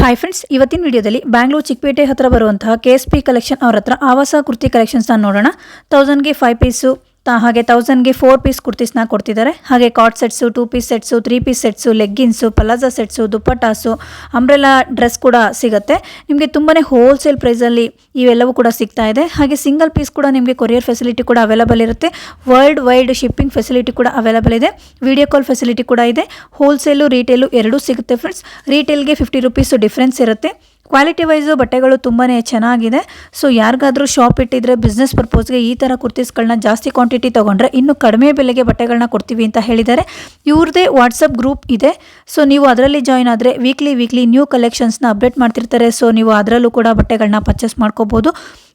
Hi friends ಇವತ್ತಿನ ವಿಡಿಯೋದಲ್ಲಿ ಬ್ಯಾಂಗ್ಳೂರು ಚಿಕ್ಕಪೇಟೆ ಹತ್ರ ಬರುವಂತಹ ಕೆ ಎಸ್ ಪಿ ಕಲೆಕ್ಷನ್ ಅವರ ಹತ್ರ ಆವಾಸ ಕುರ್ತಿ ಕಲೆಕ್ಷನ್ಸ್ನ ನೋಡೋಣ. ತೌಸಂಡ್ಗೆ ಫೈವ್ ಪೀಸು ಹಾಗೆ ತೌಸಂಡ್ಗೆ ಫೋರ್ ಪೀಸ್ ಕುರ್ತೀಸ್ನ ಕೊಡ್ತಿದ್ದಾರೆ ಹಾಗೆ ಕಾಟ್ sets two piece sets three piece sets leggings palazzo sets dupattas umbrella dress ಕೂಡ ಸಿಗುತ್ತೆ. ನಿಮಗೆ ತುಂಬಾ ಹೋಲ್ಸೇಲ್ ಪ್ರೈಸಲ್ಲಿ ಇವೆಲ್ಲವೂ ಕೂಡ ಸಿಗ್ತಾ ಇದೆ. ಹಾಗೆ ಸಿಂಗಲ್ ಪೀಸ್ ಕೂಡ ನಿಮಗೆ ಕೊರಿಯರ್ ಫೆಸಿಲಿಟಿ ಕೂಡ ಅವೈಲಬಲ್ ಇರುತ್ತೆ. ವರ್ಲ್ಡ್ ವೈಡ್ ಶಿಪ್ಪಿಂಗ್ ಫೆಸಿಲಿಟಿ ಕೂಡ ಅವೈಲಬಲ್ ಇದೆ. ವಿಡಿಯೋ ಕಾಲ್ ಫೆಸಿಲಿಟಿ ಕೂಡ ಇದೆ. ಹೋಲ್ಸೇಲು ರೀಟೇಲು ಎರಡೂ ಸಿಗುತ್ತೆ ಫ್ರೆಂಡ್ಸ್ ರೀಟೇಲ್ಗೆ ಫಿಫ್ಟಿ ರುಪೀಸು ಡಿಫ್ರೆನ್ಸ್ ಇರುತ್ತೆ. ಕ್ವಾಲಿಟಿ ವೈಸು ಬಟ್ಟೆಗಳು ತುಂಬಾ ಚೆನ್ನಾಗಿದೆ. ಸೊ ಯಾರಿಗಾದರೂ ಶಾಪ್ ಇಟ್ಟಿದ್ರೆ ಬಿಸ್ನೆಸ್ ಪರ್ಪೋಸ್ಗೆ ಈ ಥರ ಕುರ್ತೀಸ್ಗಳನ್ನ ಜಾಸ್ತಿ ಕ್ವಾಂಟಿಟಿ ತೊಗೊಂಡ್ರೆ ಇನ್ನೂ ಕಡಿಮೆ ಬೆಲೆಗೆ ಬಟ್ಟೆಗಳನ್ನ ಕೊಡ್ತೀವಿ ಅಂತ ಹೇಳಿದ್ದಾರೆ. ಇವ್ರದ್ದೇ ವಾಟ್ಸಪ್ ಗ್ರೂಪ್ ಇದೆ. ಸೊ ನೀವು ಅದರಲ್ಲಿ ಜಾಯ್ನ್ ಆದರೆ ವೀಕ್ಲಿ ವೀಕ್ಲಿ ನ್ಯೂ ಕಲೆಕ್ಷನ್ಸ್ನ ಅಪ್ಡೇಟ್ ಮಾಡ್ತಿರ್ತಾರೆ. ಸೊ ನೀವು ಅದರಲ್ಲೂ ಕೂಡ ಬಟ್ಟೆಗಳನ್ನ ಪರ್ಚೇಸ್ ಮಾಡ್ಕೋಬೋದು.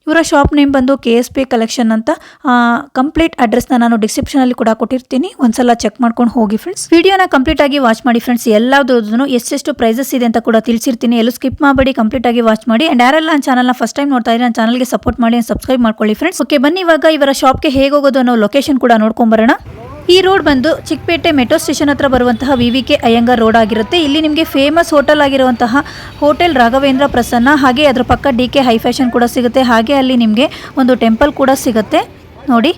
ಇವರ ಶಾಪ್ ನೇಮ್ ಬಂದು ಕೆ ಎಸ್ ಪಿ ಕಲೆಕ್ಷನ್ ಅಂತ. ಕಂಪ್ಲೀಟ್ ಅಡ್ರೆಸ್ನ ನಾನು ಡಿಸ್ಕ್ರಿಪ್ಷನಲ್ಲಿ ಕೂಡ ಕೊಟ್ಟಿರ್ತೀನಿ. ಒಂದ್ಸಲ ಚೆಕ್ ಮಾಡ್ಕೊಂಡು ಹೋಗಿ ಫ್ರೆಂಡ್ಸ್ ವಿಡಿಯೋನ ಕಂಪ್ಲೀಟ್ ಆಗಿ ವಾಚ್ ಮಾಡಿ ಫ್ರೆಂಡ್ಸ್ ಎಲ್ಲದೂ ಎಷ್ಟೆಷ್ಟು ಪ್ರೈಸಸ್ ಇದೆ ಅಂತ ಕೂಡ ತಿಳಿಸಿರ್ತೀನಿ. ಎಲ್ಲೂ ಸ್ಕಿಪ್ ಮಾಡಬೇಡಿ ಕಂಪ್ಲೀಟ್ ಆಗಿ ವಾಚ್ ಮಾಡಿ. ಅಂಡ್ ಯಾರೆಲ್ಲ ನನ್ನ ಚಾನಲ್ನ ಫಸ್ಟ್ ಟೈಮ್ ನೋಡ್ತಾ ಇದ್ರೆ ನನ್ನ ಚಾನಲ್ಗೆ ಸಪೋರ್ಟ್ ಮಾಡಿ ಸಬ್ಸ್ಕ್ರೈಬ್ ಮಾಡ್ಕೊಳ್ಳಿ ಫ್ರೆಂಡ್ಸ್ ಓಕೆ ಬನ್ನಿ ಇವಾಗ ಇವರ ಶಾಪ್ಗೆ ಹೇಗೆ ಹೋಗೋದು ಅನ್ನೋ ಲೊಕೇಶನ್ ಕೂಡ ನೋಡ್ಕೊಂಬರೋಣ ಈ ರೋಡ್ ಬಂದು ಚಿಕ್ಕಪೇಟೆ ಮೆಟ್ರೋ ಸ್ಟೇಷನ್ ಹತ್ರ ಬರುವಂತಹ V V K Iyengar road ಆಗಿರುತ್ತೆ. ಇಲ್ಲಿ ನಿಮಗೆ ಫೇಮಸ್ ಹೋಟೆಲ್ ಆಗಿರುವಂತಹ ಹೋಟೆಲ್ ರಾಘವೇಂದ್ರ ಪ್ರಸನ್ನ ಹಾಗೆ ಅದರ ಪಕ್ಕ ಡಿ ಕೆ ಹೈ ಫ್ಯಾಷನ್ ಕೂಡ ಸಿಗುತ್ತೆ. ಹಾಗೆ ಅಲ್ಲಿ ನಿಮಗೆ ಒಂದು ಟೆಂಪಲ್ ಕೂಡ ಸಿಗುತ್ತೆ. ನೋಡಿ,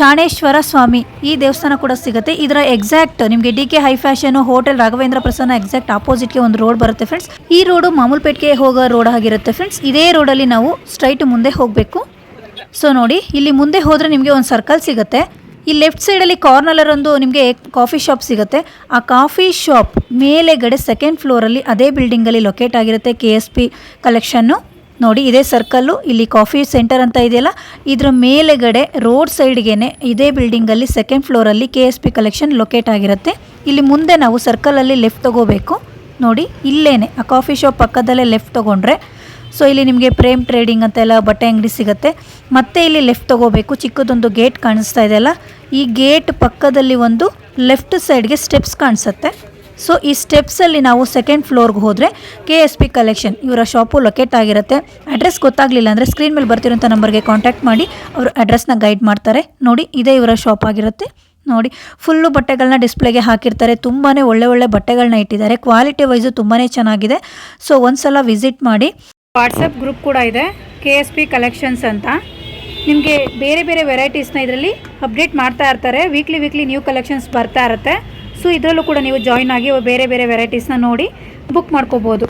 ಚಾಣೇಶ್ವರ ಸ್ವಾಮಿ ಈ ದೇವಸ್ಥಾನ ಕೂಡ ಸಿಗುತ್ತೆ. ಇದರ ಎಕ್ಸಾಕ್ಟ್ ನಿಮಗೆ D K high fashion hotel Raghavendra Prasanna exact ಆಪೋಸಿಟ್ಗೆ ಒಂದು ರೋಡ್ ಬರುತ್ತೆ ಫ್ರೆಂಡ್ಸ್ ಈ ರೋಡು ಮಾಮೂಲ್ಪೇಟ್ಗೆ ಹೋಗೋ ರೋಡ್ ಆಗಿರುತ್ತೆ ಫ್ರೆಂಡ್ಸ್ ಇದೇ ರೋಡಲ್ಲಿ ನಾವು ಸ್ಟ್ರೈಟ್ ಮುಂದೆ ಹೋಗಬೇಕು. ಸೊ ನೋಡಿ, ಇಲ್ಲಿ ಮುಂದೆ ಹೋದರೆ ನಿಮಗೆ ಒಂದು ಸರ್ಕಲ್ ಸಿಗುತ್ತೆ. ಈ ಲೆಫ್ಟ್ ಸೈಡಲ್ಲಿ ಒಂದು ನಿಮಗೆ ಕಾಫಿ ಶಾಪ್ ಸಿಗುತ್ತೆ. ಆ ಕಾಫಿ ಶಾಪ್ ಮೇಲೆಗಡೆ ಸೆಕೆಂಡ್ ಫ್ಲೋರಲ್ಲಿ ಅದೇ ಬಿಲ್ಡಿಂಗಲ್ಲಿ ಲೊಕೇಟ್ ಆಗಿರುತ್ತೆ ಕೆ ಎಸ್ ಪಿ ಕಲೆಕ್ಷನ್ನು ನೋಡಿ, ಇದೇ ಸರ್ಕಲ್ಲು ಇಲ್ಲಿ ಕಾಫಿ ಸೆಂಟರ್ ಅಂತ ಇದೆಯಲ್ಲ, ಇದರ ಮೇಲೆಗಡೆ ರೋಡ್ ಸೈಡ್ಗೆನೆ ಇದೇ ಬಿಲ್ಡಿಂಗಲ್ಲಿ second ಫ್ಲೋರಲ್ಲಿ K S P collection locate ಆಗಿರುತ್ತೆ. ಇಲ್ಲಿ ಮುಂದೆ ನಾವು ಸರ್ಕಲಲ್ಲಿ ಲೆಫ್ಟ್ ತಗೋಬೇಕು. ನೋಡಿ, ಇಲ್ಲೇನೆ, ಆ ಕಾಫಿ ಶಾಪ್ ಪಕ್ಕದಲ್ಲೇ ಲೆಫ್ಟ್ ತೊಗೊಂಡ್ರೆ ಸೊ ಇಲ್ಲಿ ನಿಮಗೆ ಪ್ರೇಮ್ ಟ್ರೇಡಿಂಗ್ ಅಂತೆಲ್ಲ ಬಟ್ಟೆ ಅಂಗಡಿ ಸಿಗುತ್ತೆ. ಮತ್ತೆ ಇಲ್ಲಿ ಲೆಫ್ಟ್ ತಗೋಬೇಕು. ಚಿಕ್ಕದೊಂದು ಗೇಟ್ ಕಾಣಿಸ್ತಾ ಇದೆಯಲ್ಲ ಈ ಗೇಟ್ ಪಕ್ಕದಲ್ಲಿ ಒಂದು ಲೆಫ್ಟ್ ಸೈಡ್ಗೆ ಸ್ಟೆಪ್ಸ್ ಕಾಣಿಸುತ್ತೆ. ಸೊ ಈ ಸ್ಟೆಪ್ಸಲ್ಲಿ ನಾವು ಸೆಕೆಂಡ್ ಫ್ಲೋರ್ಗೆ ಹೋದರೆ ಕೆ ಎಸ್ ಪಿ ಕಲೆಕ್ಷನ್ ಇವರ ಶಾಪು ಲೊಕೇಟ್ ಆಗಿರುತ್ತೆ. ಅಡ್ರೆಸ್ ಗೊತ್ತಾಗಲಿಲ್ಲ ಅಂದರೆ ಸ್ಕ್ರೀನ್ ಮೇಲೆ ಬರ್ತಿರೋಂಥ ನಂಬರ್ಗೆ ಕಾಂಟ್ಯಾಕ್ಟ್ ಮಾಡಿ ಅವರು ಅಡ್ರೆಸ್ನ ಗೈಡ್ ಮಾಡ್ತಾರೆ. ನೋಡಿ, ಇದೇ ಇವರ ಶಾಪ್ ಆಗಿರುತ್ತೆ. ನೋಡಿ ಫುಲ್ಲು ಬಟ್ಟೆಗಳನ್ನ ಡಿಸ್ಪ್ಲೇಗೆ ಹಾಕಿರ್ತಾರೆ. ತುಂಬಾ ಒಳ್ಳೆ ಒಳ್ಳೆ ಬಟ್ಟೆಗಳನ್ನ ಇಟ್ಟಿದ್ದಾರೆ. ಕ್ವಾಲಿಟಿ ವೈಸು ತುಂಬಾ ಚೆನ್ನಾಗಿದೆ. ಸೊ ಒಂದ್ಸಲ ವಿಸಿಟ್ ಮಾಡಿ. ವಾಟ್ಸಪ್ ಗ್ರೂಪ್ ಕೂಡ ಇದೆ ಕೆ ಎಸ್ ಪಿ ಕಲೆಕ್ಷನ್ಸ್ ಅಂತ. ನಿಮಗೆ ಬೇರೆ ಬೇರೆ ವೆರೈಟೀಸ್ನ ಇದರಲ್ಲಿ ಅಪ್ಡೇಟ್ ಮಾಡ್ತಾ ಇರ್ತಾರೆ ವೀಕ್ಲಿ ವೀಕ್ಲಿ ನ್ಯೂ ಕಲೆಕ್ಷನ್ಸ್ ಬರ್ತಾ ಇರುತ್ತೆ. ಸೊ ಇದರಲ್ಲೂ ಕೂಡ ನೀವು ಜಾಯಿನ್ ಆಗಿ ಬೇರೆ ಬೇರೆ ವೆರೈಟೀಸ್ನ ನೋಡಿ ಬುಕ್ ಮಾಡ್ಕೋಬೋದು.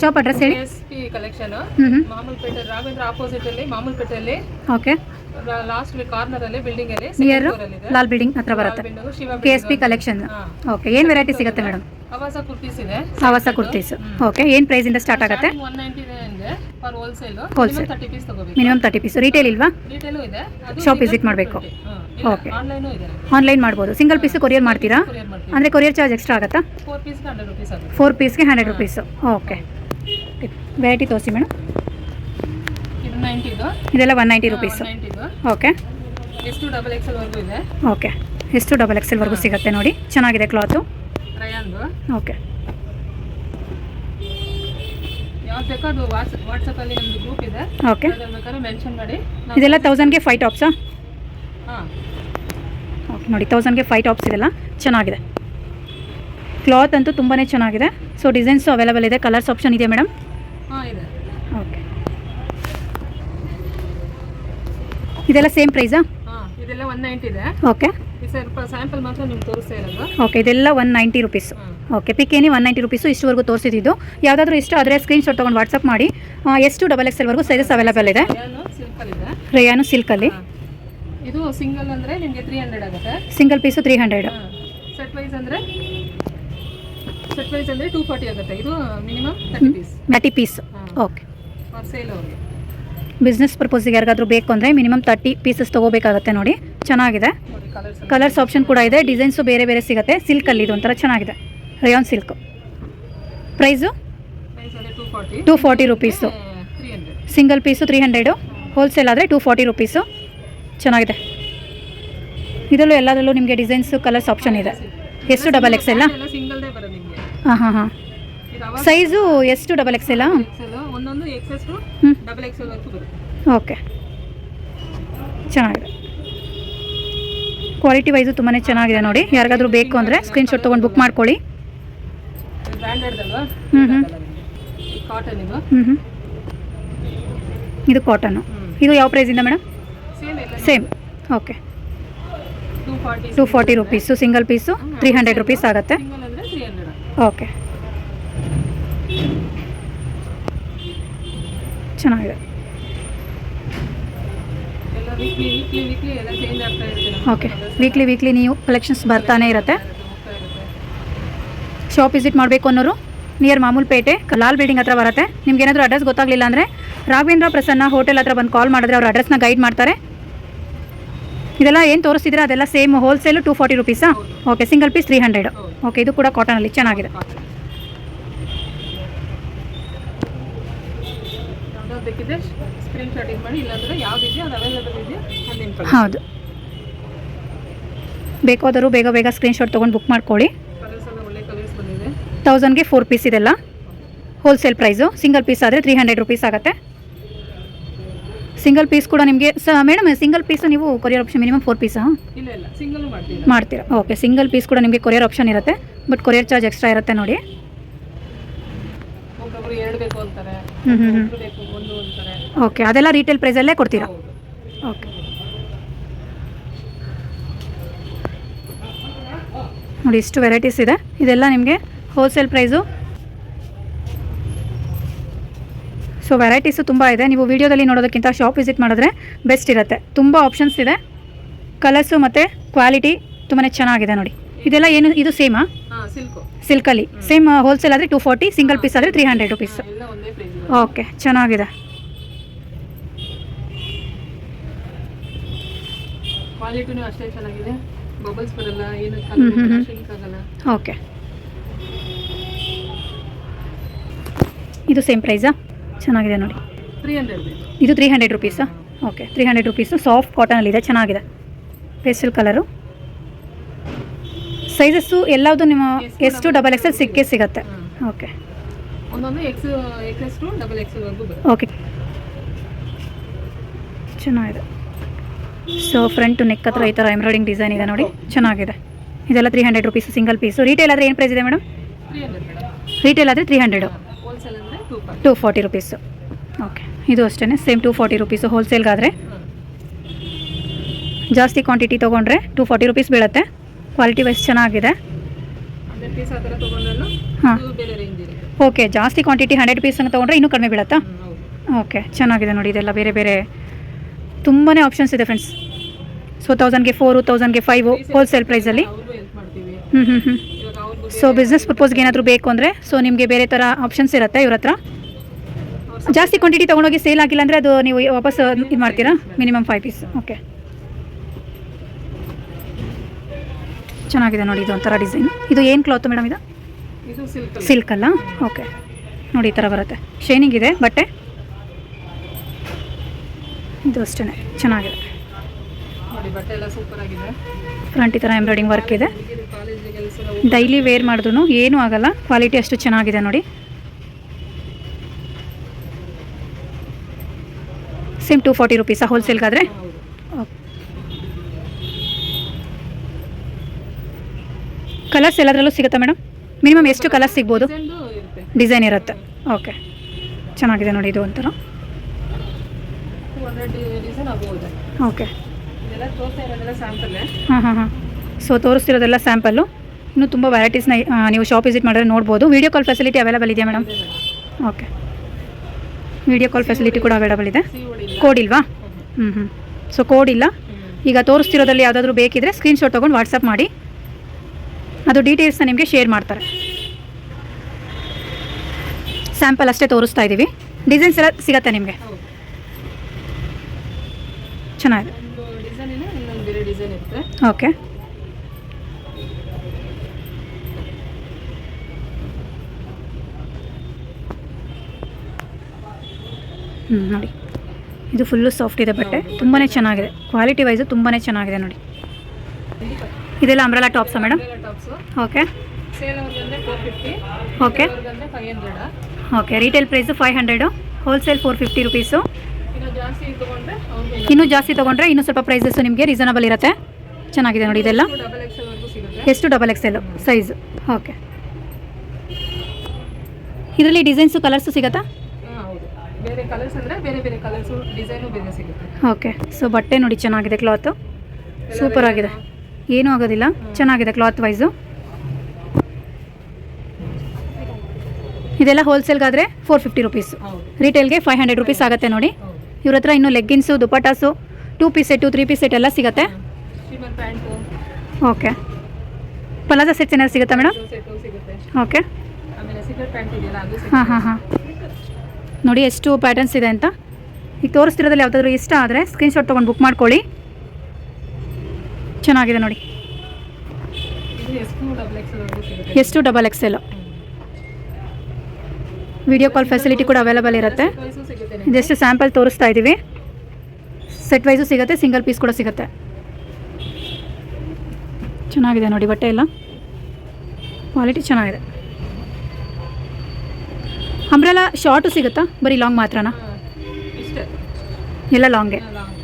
ಶಾಪ್ ಅಡ್ರೆಸ್ ಹೇಳಿ. ಎಸ್ ಪಿ ಕಲೆಕ್ಷನ್ ಹ್ಞೂ ಹ್ಞೂ ಮಾಮೂಲ್ಪೇಟೆ ರಾಘವೇಂದ್ರ ಆಪೋಸಿಟ್ ಅಲ್ಲಿ ಮಾಮೂಲ್ಪೇಟೆಯಲ್ಲಿ. ಓಕೆ ಲಾಸ್ಟ್ ಕಾರ್ನರ್ ಅಲ್ಲಿ ಬಿಲ್ಡಿಂಗ್ ಅಲ್ಲಿ ನಿಯರ್ ಅಲ್ಲಿ ಇದೆ. ಲಾಲ್ ಬಿಲ್ಡಿಂಗ್ ಹತ್ರ ಬರುತ್ತೆ. K S P collection okay ಏನು ವೆರೈಟಿ ಸಿಗುತ್ತೆ ಮೇಡಮ್ ಆವಾಸ ಕುರ್ತೀಸ್ ಇದೆ. ಕುರ್ತೀಸ್. ಓಕೆ ಏನು ಪ್ರೈಸಿಂದ ಸ್ಟಾರ್ಟ್ ಆಗುತ್ತೆ? One ninety for wholesale. Thirty piece ತಗೋಬೇಕು. ಮಿನಿಮಮ್ ತರ್ಟಿ ಪೀಸ್ ರಿಟೇಲ್ ಇಲ್ವಾ? ರಿಟೇಲು ಇದೆ. ಶಾಪ್ ವಿಸಿಟ್ ಮಾಡಬೇಕು. ಓಕೆ ಆನ್ಲೈನು ಇದೆ. ಆನ್ಲೈನ್ ಮಾಡ್ಬೋದು. ಸಿಂಗಲ್ ಪೀಸ್ ಕೊರಿಯರ್ ಮಾಡ್ತೀರಾ? ಅಂದರೆ ಕೊರಿಯರ್ ಚಾರ್ಜ್ ಎಕ್ಸ್ಟ್ರಾ ಆಗುತ್ತಾ? ಫೋರ್ ಪೀಸ್ ಹಂಡ್ರೆಡ್ ರುಪೀಸ್ ಆಗುತ್ತೆ. ಫೋರ್ ಪೀಸ್ಗೆ ಹಂಡ್ರೆಡ್ ರುಪೀಸು ಓಕೆ ವೆರೈಟಿ ತೋರಿಸಿ ಮೇಡಮ್ ಇದು ನೈಂಟಿದು ಇದೆಲ್ಲ ಒನ್ ನೈಂಟಿ ರುಪೀಸ್ ಓಕೆ ಎಷ್ಟು ಡಬಲ್ ಎಕ್ಸ್ ಎಲ್ವರೆಗೂ ಇದೆ. ಓಕೆ ಎಷ್ಟು ಡಬಲ್ ಎಕ್ಸೆಲ್ವರೆಗೂ ಸಿಗುತ್ತೆ ನೋಡಿ. ಚೆನ್ನಾಗಿದೆ ಕ್ಲಾತು ಓಕೆ. ಯಾವ್ದು ಬೇಕೋ ಅದು ವಾಟ್ಸ್ ವಾಟ್ಸಪ್ಪಲ್ಲಿ ನಮ್ಮದು ಗ್ರೂಪ್ ಇದೆ. ಓಕೆ. ಅದ್ರಲ್ಲಿ ಬೇಕಾದ್ರೆ ಮೆನ್ಷನ್ ಮಾಡಿ. ಇದೆಲ್ಲ ತೌಸಂಡ್ಗೆ ಫೈವ್ ಟಾಪ್ಸಾ ಹಾಂ. ಓಕೆ ನೋಡಿ ತೌಸಂಡ್ಗೆ ಫೈವ್ ಟಾಪ್ಸ್ ಇದೆಲ್ಲ. ಚೆನ್ನಾಗಿದೆ. ಕ್ಲಾತ್ ಅಂತೂ ತುಂಬಾ ಚೆನ್ನಾಗಿದೆ. ಸೊ ಡಿಸೈನ್ಸು ಅವೈಲೇಬಲ್ ಇದೆ. ಕಲರ್ಸ್ ಆಪ್ಷನ್ ಇದೆ ಮೇಡಮ್ ಹಾಂ ಇದೆ. ಓಕೆ. ಇದೆಲ್ಲ ಸೇಮ್ ಪ್ರೈಸಾ ಇದೆಲ್ಲ ಒನ್ ನೈಂಟಿ ಇದೆ. ಓಕೆ ಸ್ವಲ್ಪ ಸ್ಯಾಂಪಲ್ ಮಾತ್ರ ನಿಮ್ಗೆ ತೋರಿಸ್ತಾ ಇರೋದು. ಓಕೆ ಇದೆಲ್ಲ ಒನ್ ನೈಂಟಿ ರುಪೀಸ್. ಓಕೆ ಪಿಕೇನಿ ಒನ್ ನೈಂಟಿ ರುಪೀಸು ಇಷ್ಟುವರೆಗೂ ತೋರಿಸಿದ್ದು. ಯಾವುದಾದ್ರೂ ಇಷ್ಟ ಆದರೆ ಸ್ಕ್ರೀನ್ಶಾಟ್ ತೊಗೊಂಡು ವಾಟ್ಸಪ್ ಮಾಡಿ. ಎಷ್ಟು ಡಬಲ್ ಎಕ್ಸೆಲ್ವರೆಗೂ ಸೈಜಸ್ ಅವೈಲೇಬಲ್ ಇದೆ. ರೇಯಾನು ಸಿಲ್ಕಲ್ಲಿ. ಇದು. ಸಿಂಗಲ್ ಅಂದರೆ ನಿಮಗೆ ತ್ರೀ ಹಂಡ್ರೆಡ್ ಆಗುತ್ತೆ. Single piece three hundred set wise ಅಂದರೆ ಸೆಟ್ ವೈಸ್ ಅಂದರೆ ಟೂ ಫಾರ್ಟಿ ಆಗುತ್ತೆ. ಇದು minimum thirty piece thirty piece okay for sale ಅವ್ರಿಗೆ. ಬಿಸ್ನೆಸ್ ಪರ್ಪೋಸಿಗೆ ಯಾರಿಗಾದ್ರೂ ಬೇಕು ಅಂದರೆ ಮಿನಿಮಮ್ ತರ್ಟಿ ಪೀಸಸ್ ತೊಗೋಬೇಕಾಗತ್ತೆ ನೋಡಿ. ಚೆನ್ನಾಗಿದೆ. ಕಲರ್ಸ್ ಆಪ್ಷನ್ ಕೂಡ ಇದೆ. ಡಿಸೈನ್ಸು ಬೇರೆ ಬೇರೆ ಸಿಗುತ್ತೆ. ಸಿಲ್ಕಲ್ಲಿ ಇದು ಒಂಥರ ಚೆನ್ನಾಗಿದೆ. Rayon silk price two forty rupees single piece three hundred wholesale ಆದರೆ ಟೂ ಫಾರ್ಟಿ ರುಪೀಸು ಚೆನ್ನಾಗಿದೆ. ಇದರಲ್ಲೂ ಎಲ್ಲದರಲ್ಲೂ ನಿಮಗೆ ಡಿಸೈನ್ಸು ಕಲರ್ಸ್ ಆಪ್ಷನ್ ಇದೆ. ಎಷ್ಟು ಡಬಲ್ ಎಕ್ಸ್ ಎಲ್ಲ ಹಾಂ ಹಾಂ ಹಾಂ. ಸೈಜು ಎಷ್ಟು ಡಬಲ್ ಎಕ್ಸ್ ಎಲ್ಲ ಒಂದೊಂದು ಎಕ್ಸಸ್ ಡಬಲ್ ಎಕ್ಸೆಲ್ ವರ್ಗೂ ಬರುತ್ತೆ. ಓಕೆ. ಚೆನ್ನಾಗಿದೆ. ಕ್ವಾಲಿಟಿ ವೈಸು ತುಂಬಾ ಚೆನ್ನಾಗಿದೆ ನೋಡಿ. ಯಾರಿಗಾದ್ರೂ ಬೇಕು ಅಂದರೆ ಸ್ಕ್ರೀನ್ಶಾಟ್ ತೊಗೊಂಡು ಬುಕ್ ಮಾಡ್ಕೊಳ್ಳಿ. ಹ್ಞೂ ಹ್ಞೂ ಕಾಟನ್ ಇದು. ಹ್ಞೂ ಹ್ಞೂ ಇದು ಕಾಟನ್ನು ಇದು ಯಾವ ಪ್ರೈಸಿಂದ madam same okay two forty rupees single piece three hundred rupees ಆಗುತ್ತೆ. ಓಕೆ ಚೆನ್ನಾಗಿದೆ ಎಲ್ಲ ವೀಕ್ಲಿ ವೀಕ್ಲಿ ವೀಕ್ಲಿ ಎಲ್ಲ ಚೇಂಜ್ ಆಗ್ತಾ ಇರುತ್ತೆ ನಮ್ಗೆ. ಓಕೆ ವೀಕ್ಲಿ ವೀಕ್ಲಿ ನೀವು ಕಲೆಕ್ಷನ್ಸ್ ಬರ್ತಾನೆ ಇರುತ್ತೆ. ಶಾಪ್ ವಿಸಿಟ್ ಮಾಡಬೇಕು ಅನ್ನೋರು ನಿಯರ್ ಮಾಮೂಲ್ ಪೇಟೆ ಲಾಲ್ ಬಿಲ್ಡಿಂಗ್ ಹತ್ರ ಬರುತ್ತೆ. ನಿಮ್ಗೆ ಏನಾದರೂ ಅಡ್ರೆಸ್ ಗೊತ್ತಾಗಲಿಲ್ಲ ಅಂದರೆ ರಾಘವೇಂದ್ರ ಪ್ರಸನ್ನ ಹೋಟೆಲ್ ಹತ್ರ ಬಂದು ಕಾಲ್ ಮಾಡಿದ್ರೆ ಅವ್ರ ಅಡ್ರೆಸ್ನ ಗೈಡ್ ಮಾಡ್ತಾರೆ. ಇದೆಲ್ಲ ಏನು ತೋರಿಸಿದ್ರೆ ಅದೆಲ್ಲ same wholesale two forty ರುಪೀಸಾ okay single piece three hundred. Okay ಇದು ಕೂಡ ಕಾಟನಲ್ಲಿ ಚೆನ್ನಾಗಿದೆ ಕಾಟನ್ ಯಾವ್ದಾದ್ರು ಬೇಕಿದ್ರೆ ಸ್ಕ್ರೀನ್ ಶಾಟಿಂಗ್ ಮಾಡಿ ಇಲ್ಲಾಂದ್ರೆ ಯಾವ್ದಿದೆಯೋ ಅದು ಅವೈಲೇಬಲ್ ನಿಮ್ಮ ಹೌದು. ಬೇಕಾದರೂ ಬೇಗ ಬೇಗ ಸ್ಕ್ರೀನ್ಶಾಟ್ ತೊಗೊಂಡು ಬುಕ್ ಮಾಡ್ಕೊಳ್ಳಿ. ಕಲರ್ಸ್ ಎಲ್ಲ ಒಳ್ಳೆ ಕಲರ್ಸ್ ಬಂದಿದೆ. ತೌಸಂಡ್ಗೆ ಫೋರ್ ಪೀಸ್ ಇದೆಲ್ಲ. ಹೋಲ್ಸೇಲ್ ಪ್ರೈಸು ಸಿಂಗಲ್ ಪೀಸ್ ಆದರೆ ತ್ರೀ ಹಂಡ್ರೆಡ್ ರುಪೀಸ್ ಆಗುತ್ತೆ. ಸಿಂಗಲ್ ಪೀಸ್ ಕೂಡ ನಿಮಗೆ ಸ ಮೇಡಮ್ ಸಿಂಗಲ್ ಪೀಸು ನೀವು ಕೊರಿಯರ್ ಆಪ್ಷನ್ ಮಿನಿಮಮ್ ಫೋರ್ ಪೀಸಾ ಇಲ್ಲ ಇಲ್ಲ ಸಿಂಗಲ್ ಮಾಡ್ತೀವಿ. ಮಾಡ್ತೀರಾ. ಓಕೆ ಸಿಂಗಲ್ ಪೀಸ್ ಕೂಡ ನಿಮಗೆ ಕೊರಿಯರ್ ಆಪ್ಷನ್ ಇರುತ್ತೆ. ಬಟ್ ಕೊರಿಯರ್ ಚಾರ್ಜ್ ಎಕ್ಸ್ಟ್ರಾ ಇರುತ್ತೆ ನೋಡಿ. ಎರಡು ಬೇಕು ಅಂತಾರೆ ಬೇಕು ಒಂದು ಓಕೆ ಅದೆಲ್ಲ ರೀಟೇಲ್ ಪ್ರೈಸಲ್ಲೇ ಕೊಡ್ತೀರಾ? ಹೌದು. ಓಕೆ ನೋಡಿ ಇಷ್ಟು ವೆರೈಟೀಸ್ ಇದೆ. ಇದೆಲ್ಲ ನಿಮಗೆ ಹೋಲ್ಸೇಲ್ ಪ್ರೈಸು ಸೊ ವೆರೈಟೀಸು ತುಂಬ ಇದೆ. ನೀವು ವಿಡಿಯೋದಲ್ಲಿ ನೋಡೋದಕ್ಕಿಂತ ಶಾಪ್ ವಿಸಿಟ್ ಮಾಡಿದ್ರೆ ಬೆಸ್ಟ್ ಇರುತ್ತೆ. ತುಂಬ ಆಪ್ಷನ್ಸ್ ಇದೆ. ಕಲರ್ಸು ಮತ್ತು ಕ್ವಾಲಿಟಿ ತುಂಬಾ ಚೆನ್ನಾಗಿದೆ ನೋಡಿ. ಇದೆಲ್ಲ ಏನು ಇದು ಸೇಮಾ? ಸಿಲ್ಕಲ್ಲಿ. ಸೇಮ್ ಹೋಲ್ಸೇಲ್ ಆದರೆ ಟೂ ಫಾರ್ಟಿ ಸಿಂಗಲ್ ಪೀಸ್ ಆದರೆ ತ್ರೀ ಹಂಡ್ರೆಡ್ ರುಪೀಸ್ ಓಕೆ ಚೆನ್ನಾಗಿದೆ. ಓಕೆ ಇದು ಸೇಮ್ ಪ್ರೈಸಾ ಚೆನ್ನಾಗಿದೆ ನೋಡಿ. ಇದು three hundred ರುಪೀಸಾ okay three hundred rupees soft ಕಾಟನಲ್ಲಿದೆ ಚೆನ್ನಾಗಿದೆ. ಪೇಸ್ಟಲ್ ಕಲರು ಸೈಜಸ್ಸು ಎಲ್ಲವುದು ನಿಮ್ಮ ಎಷ್ಟು ಡಬಲ್ ಎಕ್ಸ್ ಎಲ್ ಸಿಕ್ಕೇ ಸಿಗುತ್ತೆ. ಓಕೆ ಒಂದೊಂದು X X to double X ವರೆಗೂ ಬರುತ್ತೆ. ಓಕೆ ಚೆನ್ನಾಗಿದೆ. ಸೊ ಫ್ರಂಟ್ ನೆಕ್ ಹತ್ರ ಈ ಥರ ಎಂಬ್ರಾಯ್ಡಿಂಗ್ ಡಿಸೈನ್ ಇದೆ ನೋಡಿ. ಚೆನ್ನಾಗಿದೆ. ಇದೆಲ್ಲ three hundred rupees single piece retail ಆದರೆ ಏನು ಪ್ರೈಸ್ ಇದೆ ಮೇಡಮ್ ರೀಟೇಲ್ ಆದರೆ three hundred two forty rupees okay ಇದು ಅಷ್ಟೇ ಸೇಮ್ ಟೂ ಫಾರ್ಟಿ ರುಪೀಸು ಹೋಲ್ಸೇಲ್ಗಾದರೆ ಜಾಸ್ತಿ ಕ್ವಾಂಟಿಟಿ ತೊಗೊಂಡ್ರೆ ಟೂ ಫಾರ್ಟಿ ರುಪೀಸ್ ಬೀಳುತ್ತೆ. ಕ್ವಾಲಿಟಿ ವೈಸ್ ಚೆನ್ನಾಗಿದೆ. ಹಾಂ. ಓಕೆ ಜಾಸ್ತಿ ಕ್ವಾಂಟಿಟಿ ಹಂಡ್ರೆಡ್ ಪೀಸ್ ಅಂತ ತೊಗೊಂಡ್ರೆ ಇನ್ನೂ ಕಡಿಮೆ ಬೀಳತ್ತಾ? ಓಕೆ ಚೆನ್ನಾಗಿದೆ ನೋಡಿ ಇದೆಲ್ಲ ಬೇರೆ ಬೇರೆ. ತುಂಬಾ ಆಪ್ಷನ್ಸ್ ಇದೆ ಫ್ರೆಂಡ್ಸ್ ಸೊ ತೌಸಂಡ್ಗೆ ಫೋರು ತೌಸಂಡ್ಗೆ ಫೈವು ಹೋಲ್ಸೇಲ್ ಪ್ರೈಸಲ್ಲಿ ಹ್ಞೂ ಹ್ಞೂ ಹ್ಞೂ ಸೊ ಬಿಸ್ನೆಸ್ ಪರ್ಪೋಸ್ಗೆ ಏನಾದರೂ ಬೇಕು ಅಂದರೆ ಸೊ ನಿಮಗೆ ಬೇರೆ ಥರ ಆಪ್ಷನ್ಸ್ ಇರುತ್ತೆ ಇವ್ರ ಹತ್ರ. ಜಾಸ್ತಿ ಕ್ವಾಂಟಿಟಿ ತೊಗೊಂಡೋಗಿ ಸೇಲ್ ಆಗಿಲ್ಲ ಅಂದರೆ ಅದು ನೀವು ವಾಪಸ್ ಇದು ಮಾಡ್ತೀರಾ? ಮಿನಿಮಮ್ ಫೈವ್ ಪೀಸ್ ಓಕೆ ಚೆನ್ನಾಗಿದೆ ನೋಡಿ ಇದು ಒಂಥರ ಡಿಸೈನ್. ಇದು ಏನು ಕ್ಲಾತ್ ಮೇಡಮ್ ಇದು? ಸಿಲ್ಕ್ ಅಲ್ಲ. ಓಕೆ. ನೋಡಿ ಈ ಥರ ಬರುತ್ತೆ. ಶೈನಿಂಗ್ ಇದೆ ಬಟ್ಟೆ? ಇದು ಅಷ್ಟೇ ಚೆನ್ನಾಗಿದೆ. ಫ್ರಂಟ್ ಈ ಥರ ಎಂಬ್ರಾಯ್ಡಿಂಗ್ ವರ್ಕ್ ಇದೆ. ಡೈಲಿ ವೇರ್ ಮಾಡಿದ್ರು ಏನೂ ಆಗಲ್ಲ. ಕ್ವಾಲಿಟಿ ಅಷ್ಟು ಚೆನ್ನಾಗಿದೆ ನೋಡಿ. ಸೇಮ್ ಟೂ ಫಾರ್ಟಿ ರುಪೀಸಾ ಹೋಲ್ಸೇಲ್ಗಾದರೆ ಕಲರ್ಸ್ ಎಲ್ಲದರಲ್ಲೂ ಸಿಗುತ್ತಾ ಮೇಡಮ್? ಮಿನಿಮಮ್ ಎಷ್ಟು ಕಲರ್ಸ್ ಸಿಗ್ಬೋದು? ಡಿಸೈನ್ ಇರುತ್ತೆ. ಓಕೆ ಚೆನ್ನಾಗಿದೆ ನೋಡಿ ಇದು ಒಂಥರ. ಓಕೆ ಹಾಂ ಹಾಂ ಹಾಂ. ಸೊ ತೋರಿಸ್ತಿರೋದೆಲ್ಲ ಸ್ಯಾಂಪಲ್ಲು ಇನ್ನೂ ತುಂಬ ವೆರೈಟೀಸ್ನ ನೀವು ಶಾಪ್ ವಿಸಿಟ್ ಮಾಡಿದ್ರೆ ನೋಡ್ಬೋದು. ವೀಡಿಯೋ ಕಾಲ್ ಫೆಸಿಲಿಟಿ ಅವೈಲೇಬಲ್ ಇದೆಯಾ madam? Okay video call facility ಕೂಡ ಅವೈಲೇಬಲ್ ಇದೆ. ಕೋಡ್ ಇಲ್ವಾ? ಹ್ಞೂ ಹ್ಞೂ ಸೊ ಕೋಡ್ ಇಲ್ಲ. ಈಗ ತೋರಿಸ್ತಿರೋದಲ್ಲಿ ಯಾವುದಾದ್ರೂ ಬೇಕಿದ್ರೆ ಸ್ಕ್ರೀನ್ಶಾಟ್ ತೊಗೊಂಡು ವಾಟ್ಸಪ್ ಮಾಡಿ. ಅದು ಡೀಟೇಲ್ಸ್ನ ನಿಮಗೆ ಶೇರ್ ಮಾಡ್ತಾರೆ. ಸ್ಯಾಂಪಲ್ ಅಷ್ಟೇ ತೋರಿಸ್ತಾ ಇದ್ದೀವಿ ಡಿಸೈನ್ಸ್ ಎಲ್ಲ ಸಿಗತ್ತೆ ನಿಮಗೆ? ಚೆನ್ನಾಗಿದೆ. ಓಕೆ ಹ್ಞೂ ನೋಡಿ. ಇದು ಫುಲ್ಲು ಸಾಫ್ಟ್ ಇದೆ ಬಟ್ಟೆ. ತುಂಬಾ ಚೆನ್ನಾಗಿದೆ. ಕ್ವಾಲಿಟಿ ವೈಸು ತುಂಬಾ ಚೆನ್ನಾಗಿದೆ ನೋಡಿ. ಇದೆಲ್ಲ umbrella ಟಾಪ್ಸಾ madam okay okay okay retail price five hundred wholesale four fifty rupees ಇನ್ನು ಜಾಸ್ತಿ ತೊಗೊಂಡ್ರೆ ಇನ್ನೂ ಸ್ವಲ್ಪ ಪ್ರೈಸಸ್ಸು ನಿಮಗೆ ರೀಸನಬಲ್ ಇರುತ್ತೆ. ಚೆನ್ನಾಗಿದೆ ನೋಡಿ ಇದೆಲ್ಲ. ಎಷ್ಟು double X L size okay ಇದರಲ್ಲಿ ಡಿಸೈನ್ಸು ಕಲರ್ಸು ಸಿಗುತ್ತಾ? ಬೇರೆ ಕಲರ್ಸ್ ಅಂದರೆ ಬೇರೆ ಬೇರೆ ಕಲರ್ಸು ಡಿಸೈನು ಬೇರೆ ಸಿಗುತ್ತೆ. ಓಕೆ ಸೊ ಬಟ್ಟೆ ನೋಡಿ ಚೆನ್ನಾಗಿದೆ ಕ್ಲಾತು ಸೂಪರ್ ಆಗಿದೆ. ಏನೂ ಆಗೋದಿಲ್ಲ. ಚೆನ್ನಾಗಿದೆ ಕ್ಲಾತ್ ವೈಸು ಇದೆಲ್ಲ ಹೋಲ್ಸೇಲ್ಗಾದರೆ ಫೋರ್ ಫಿಫ್ಟಿ ರುಪೀಸು ರೀಟೇಲ್ಗೆ ಫೈವ್ ಹಂಡ್ರೆಡ್ ರುಪೀಸ್ ಆಗುತ್ತೆ ನೋಡಿ. ಇವ್ರ ಹತ್ರ ಇನ್ನೂ leggings dupattas two piece set three piece set ಎಲ್ಲ ಸಿಗುತ್ತೆ. ಓಕೆ ಪಲಾಜಾ ಸೆಟ್ಸ್ ಏನಾದ್ರು ಸಿಗುತ್ತಾ ಮೇಡಮ್ ಓಕೆ ಹಾಂ ಹಾಂ ಹಾಂ. ನೋಡಿ ಎಷ್ಟು ಪ್ಯಾಟರ್ನ್ಸ್ ಇದೆ ಅಂತ. ಈಗ ತೋರಿಸ್ತಿರೋದ್ರಲ್ಲಿ ಯಾವುದಾದ್ರೂ ಇಷ್ಟ ಆದರೆ ಸ್ಕ್ರೀನ್ಶಾಟ್ ತೊಗೊಂಡು ಬುಕ್ ಮಾಡ್ಕೊಳ್ಳಿ. ಚೆನ್ನಾಗಿದೆ ನೋಡಿ. ಎಷ್ಟು double XL. Video call facility ಕೂಡ ಅವೈಲೇಬಲ್ ಇರುತ್ತೆ. ಇದೆಷ್ಟು ಸ್ಯಾಂಪಲ್ ತೋರಿಸ್ತಾ ಇದ್ದೀವಿ. ಸೆಟ್ ವೈಸು ಸಿಗುತ್ತೆ ಸಿಂಗಲ್ ಪೀಸ್ ಕೂಡ ಸಿಗುತ್ತೆ. ಚೆನ್ನಾಗಿದೆ ನೋಡಿ ಬಟ್ಟೆ ಎಲ್ಲ. ಕ್ವಾಲಿಟಿ ಚೆನ್ನಾಗಿದೆ. ಅಂಬ್ರೆಲ್ಲ ಶಾರ್ಟು ಸಿಗುತ್ತಾ? ಬರೀ ಲಾಂಗ್ ಮಾತ್ರನಾ? ಹಾ, ಎಲ್ಲ ಲಾಂಗೆ ಲಾಂಗ್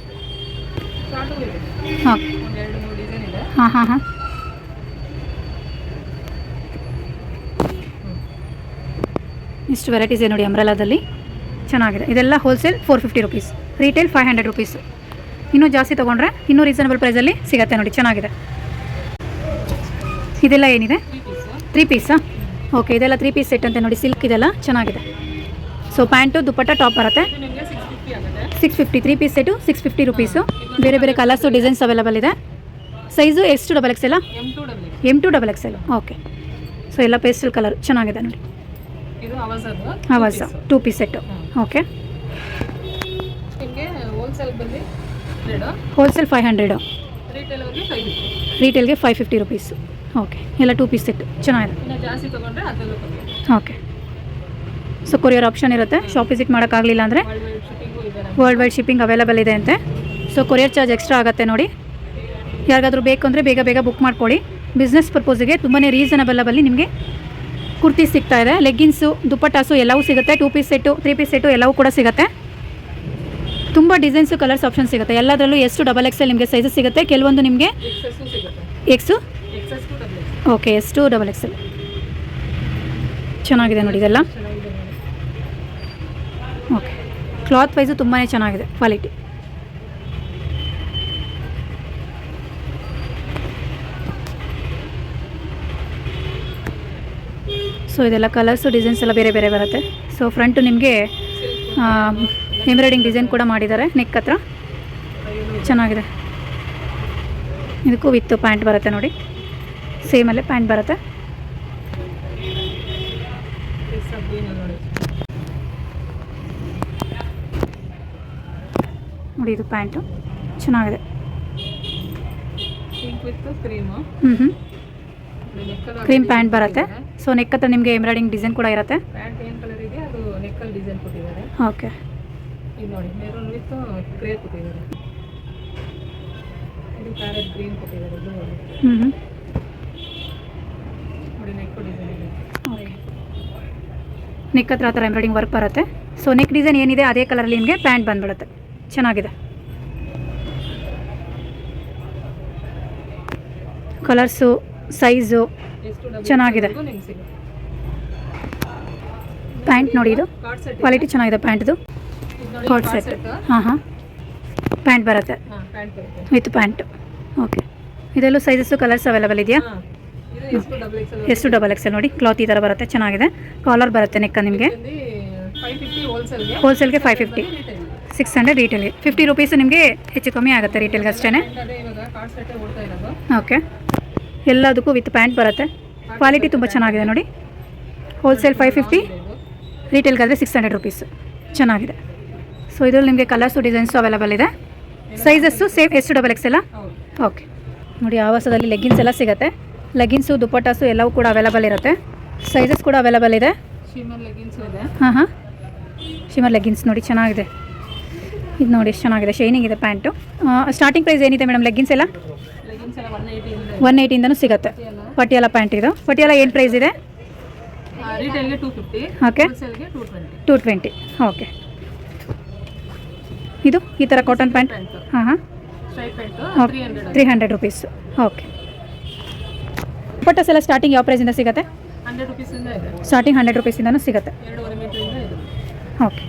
ಶಾರ್ಟು ಇದೆ ಹಾಂ ಒಂದು ಎರಡು ಮೂರು ಡಿಸೈನ್ ಇದೆ ಹಾಂ ಹಾಂ ಹಾಂ ಇಷ್ಟು ವೆರೈಟೀಸ್ ಇದೆ ನೋಡಿ ಅಂಬ್ರೆಲಾದಲ್ಲಿ ಚೆನ್ನಾಗಿದೆ. ಇದೆಲ್ಲ wholesale four fifty rupees retail five hundred rupees ಇನ್ನೂ ಜಾಸ್ತಿ ತೊಗೊಂಡ್ರೆ ಇನ್ನೂ ರೀಸನಬಲ್ ಪ್ರೈಸಲ್ಲಿ ಸಿಗುತ್ತೆ ನೋಡಿ. ಚೆನ್ನಾಗಿದೆ. ಇದೆಲ್ಲ ಏನಿದೆ? ತ್ರೀ ಪೀಸು ಓಕೆ ಇದೆಲ್ಲ ತ್ರೀ ಪೀಸ್ ಸೆಟ್ ಅಂತ ನೋಡಿ. ಸಿಲ್ಕ್ ಇದೆಲ್ಲ ಚೆನ್ನಾಗಿದೆ. ಸೊ ಪ್ಯಾಂಟು ದುಪ್ಪಟ್ಟ ಟಾಪ್ ಬರುತ್ತೆ. Six fifty three piece set six fifty rupees ಬೇರೆ ಬೇರೆ ಕಲರ್ಸು ಡಿಸೈನ್ಸ್ ಅವೈಲೇಬಲ್ ಇದೆ. ಸೈಜು ಎಷ್ಟು ಡಬಲ್ ಎಕ್ಸ್ ಎಲ್ಲ M to double X M to double X L okay so ಎಲ್ಲ ಪೇಸ್ಟಲ್ ಕಲರ್ ಚೆನ್ನಾಗಿದೆ ನೋಡಿ. ಇದು two piece set okay wholesale five hundred ರೀಟೇಲ್ಗೆ five fifty rupees okay ಎಲ್ಲ ಟೂ ಪೀಸ್ ಸೆಟ್ ಚೆನ್ನಾಗಿದೆ. Okay so courier option ಇರುತ್ತೆ. Shop visit ಮಾಡೋಕ್ಕಾಗಲಿಲ್ಲ ಅಂದರೆ world wide shipping available ಇದೆ ಅಂತೆ. ಸೊ ಕೊರಿಯರ್ ಚಾರ್ಜ್ ಎಕ್ಸ್ಟ್ರಾ ಆಗುತ್ತೆ ನೋಡಿ. ಯಾರಿಗಾದ್ರೂ ಬೇಕು ಅಂದರೆ ಬೇಗ ಬೇಗ ಬುಕ್ ಮಾಡ್ಕೊಳ್ಳಿ. ಬಿಸ್ನೆಸ್ ಪರ್ಪೋಸಿಗೆ ತುಂಬಾ ರೀಸನಬಲಬಲ್ಲಿ ನಿಮಗೆ ಕುರ್ತಿ ಸಿಗ್ತಾ ಇದೆ. ಲೆಗ್ಗಿನ್ಸು ದುಪ್ಪಟ್ಟಾಸು ಎಲ್ಲವೂ ಸಿಗುತ್ತೆ. Two piece set three piece set ಎಲ್ಲವೂ ಕೂಡ ಸಿಗುತ್ತೆ. ತುಂಬ ಡಿಸೈನ್ಸು ಕಲರ್ಸ್ ಆಪ್ಷನ್ ಸಿಗುತ್ತೆ. ಎಲ್ಲದರಲ್ಲೂ ಎಷ್ಟು ಡಬಲ್ ಎಕ್ಸೆಲ್ ನಿಮಗೆ ಸೈಜಸ್ ಸಿಗುತ್ತೆ. ಕೆಲವೊಂದು ನಿಮಗೆ ಎಕ್ಸ್ ಓಕೆ ಎಷ್ಟು ಡಬಲ್ ಎಕ್ಸೆಲ್ ಚೆನ್ನಾಗಿದೆ ನೋಡಿ ಇದೆಲ್ಲ. ಓಕೆ ಕ್ಲಾತ್ ವೈಸು ತುಂಬಾ ಚೆನ್ನಾಗಿದೆ. ಕ್ವಾಲಿಟಿ ಸೊ ಇದೆಲ್ಲ ಕಲರ್ಸು ಡಿಸೈನ್ಸ್ ಎಲ್ಲ ಬೇರೆ ಬೇರೆ ಬರುತ್ತೆ. ಸೊ ಫ್ರಂಟು ನಿಮಗೆ ಎಂಬ್ರಾಯ್ಡಿಂಗ್ ಡಿಸೈನ್ ಕೂಡ ಮಾಡಿದ್ದಾರೆ ನೆಕ್ ಹತ್ರ. ಚೆನ್ನಾಗಿದೆ. ಇದಕ್ಕೂ ವಿತ್ತು ಪ್ಯಾಂಟ್ ಬರುತ್ತೆ ನೋಡಿ. ಸೇಮಲ್ಲೇ ಪ್ಯಾಂಟ್ ಬರುತ್ತೆ. ನೋಡಿ ಇದು ಪ್ಯಾಂಟು ಚೆನ್ನಾಗಿದೆ. ಹ್ಞೂ ಹ್ಞೂ ಕ್ರೀಮ್ ಪ್ಯಾಂಟ್ ಬರುತ್ತೆ. ಸೊ ನೆಕ್ ಹತ್ರ ನಿಮಗೆ ಎಂಬ್ರಾಯ್ಡಿಂಗ್ ಡಿಸೈನ್ ಕೂಡ ಇರುತ್ತೆ. ಪ್ಯಾಂಟ್ ಏನು ಕಲರ್ ಇದೆ? ಅದು ನೆಕ್ಕಲ್ಲಿ ಡಿಸೈನ್ ಕೊಟ್ಟಿದ್ದಾರೆ. ಓಕೆ ಇದು ನೋಡಿ ಮೆರೂನ್ ವಿತ್ ಗ್ರೇ ಕೊಟ್ಟಿದ್ದಾರೆ. ಇದು ಪ್ಯಾರೆಟ್ ಗ್ರೀನ್ ಕೊಟ್ಟಿದ್ದಾರೆ ಇದು ಹ್ಞೂ ಹ್ಞೂ ನೋಡಿ ನೆಕ್ ಡಿಸೈನ್ ಇದೆ. ಓಕೆ ನೆಕ್ ಹತ್ರ ಆ ಥರ ಎಂಬ್ರಾಯ್ಡಿಂಗ್ ವರ್ಕ್ ಬರುತ್ತೆ. ಸೊ ನೆಕ್ ಡಿಸೈನ್ ಏನಿದೆ ಅದೇ ಕಲರಲ್ಲಿ ನಿಮಗೆ ಪ್ಯಾಂಟ್ ಬಂದ್ಬಿಡುತ್ತೆ. ಚೆನ್ನಾಗಿದೆ. ಕಲರ್ಸು ಸೈಜು ಚೆನ್ನಾಗಿದೆ. ಪ್ಯಾಂಟ್ ನೋಡಿ ಇದು. ಕ್ವಾಲಿಟಿ ಚೆನ್ನಾಗಿದೆ ಪ್ಯಾಂಟ್ದು. ಕಾರ್ಡ್ ಸೆಟ್ ಹಾಂ ಹಾಂ. ಪ್ಯಾಂಟ್ ಬರುತ್ತೆ. With pant. ಓಕೆ ಇದೆಲ್ಲೂ ಸೈಜಸ್ಸು ಕಲರ್ಸ್ ಅವೈಲೇಬಲ್ ಇದೆಯಾ? ಎಷ್ಟು ಡಬಲ್ ಎಕ್ಸೆಲ್ ನೋಡಿ. ಕ್ಲಾತ್ ಈ ಥರ ಬರುತ್ತೆ, ಚೆನ್ನಾಗಿದೆ. ಕಾಲರ್ ಬರುತ್ತೆ ನೆಕ್ಕ ನಿಮಗೆ. ಹೋಲ್ಸೇಲ್ಗೆ ಫೈವ್ ಫಿಫ್ಟಿ ಸಿಕ್ಸ್ ಹಂಡ್ರೆಡ್ ರೀಟೇಲ್ಗೆ ಫಿಫ್ಟಿ ರುಪೀಸ್ ನಿಮಗೆ ಹೆಚ್ಚು ಕಮ್ಮಿ ಆಗುತ್ತೆ ರೀಟೇಲ್ಗೆ ಅಷ್ಟೇ ಓಕೆ ಎಲ್ಲದಕ್ಕೂ ವಿತ್ ಪ್ಯಾಂಟ್ ಬರುತ್ತೆ. ಕ್ವಾಲಿಟಿ ತುಂಬ ಚೆನ್ನಾಗಿದೆ ನೋಡಿ. ಹೋಲ್ಸೇಲ್ ಫೈವ್ ಫಿಫ್ಟಿ ರೀಟೇಲ್ಗಾದರೆ ಸಿಕ್ಸ್ ಹಂಡ್ರೆಡ್ ರುಪೀಸು ಚೆನ್ನಾಗಿದೆ. ಸೊ ಇದರಲ್ಲಿ ನಿಮಗೆ ಕಲರ್ಸು ಡಿಸೈನ್ಸು ಅವೈಲಬಲ್ ಇದೆ. ಸೈಜಸ್ಸು ಸೇಮ್ ಎಷ್ಟು ಡಬಲ್ ಎಕ್ಸ್ ಎಲ್ಲ? ಓಕೆ ನೋಡಿ ಆವಾಸದಲ್ಲಿ ಲೆಗ್ಗಿನ್ಸ್ ಎಲ್ಲ ಸಿಗುತ್ತೆ. ಲೆಗ್ಗಿನ್ಸು ದುಪ್ಪಟ್ಟಾಸು ಎಲ್ಲವೂ ಕೂಡ ಅವೈಲೇಬಲ್ ಇರುತ್ತೆ. ಸೈಜಸ್ ಕೂಡ ಅವೈಲೇಬಲ್ ಇದೆ. ಲೆಗಿನ್ಸ್ ಹಾಂ ಹಾಂ. ಶಿಮರ್ ಲೆಗ್ಗಿನ್ಸ್ ನೋಡಿ ಚೆನ್ನಾಗಿದೆ. ಇದು ನೋಡಿ ಎಷ್ಟು ಚೆನ್ನಾಗಿದೆ. ಶೈನಿಂಗ್ ಇದೆ ಪ್ಯಾಂಟು ಸ್ಟಾರ್ಟಿಂಗ್ ಪ್ರೈಸ್ ಏನಿದೆ ಮೇಡಮ್ ಲೆಗ್ಗಿನ್ಸ್ ಲೆಗಿನ್ಸ್ ಎಲ್ಲ ಒನ್ ಏಯ್ಟಿಂದನೂ ಸಿಗುತ್ತೆ. ಪಟಿಯಾಲ ಪ್ಯಾಂಟ್ ಇದು. ಪಟಿಯಾಲ ಏನು ಪ್ರೈಸ್ ಇದೆ? ಓಕೆ ಟು ಟ್ವೆಂಟಿ ಓಕೆ ಇದು ಈ ಥರ ಕಾಟನ್ ಪ್ಯಾಂಟ್ ಹಾಂ ಹಾಂ. Three hundred rupees okay dupattas ಎಲ್ಲ ಸ್ಟಾರ್ಟಿಂಗ್ ಯಾವ ಪ್ರೈಸಿಂದ ಸಿಗುತ್ತೆ? ಸ್ಟಾರ್ಟಿಂಗ್ ಹಂಡ್ರೆಡ್ ರುಪೀಸಿಂದನೂ ಸಿಗುತ್ತೆ. ಓಕೆ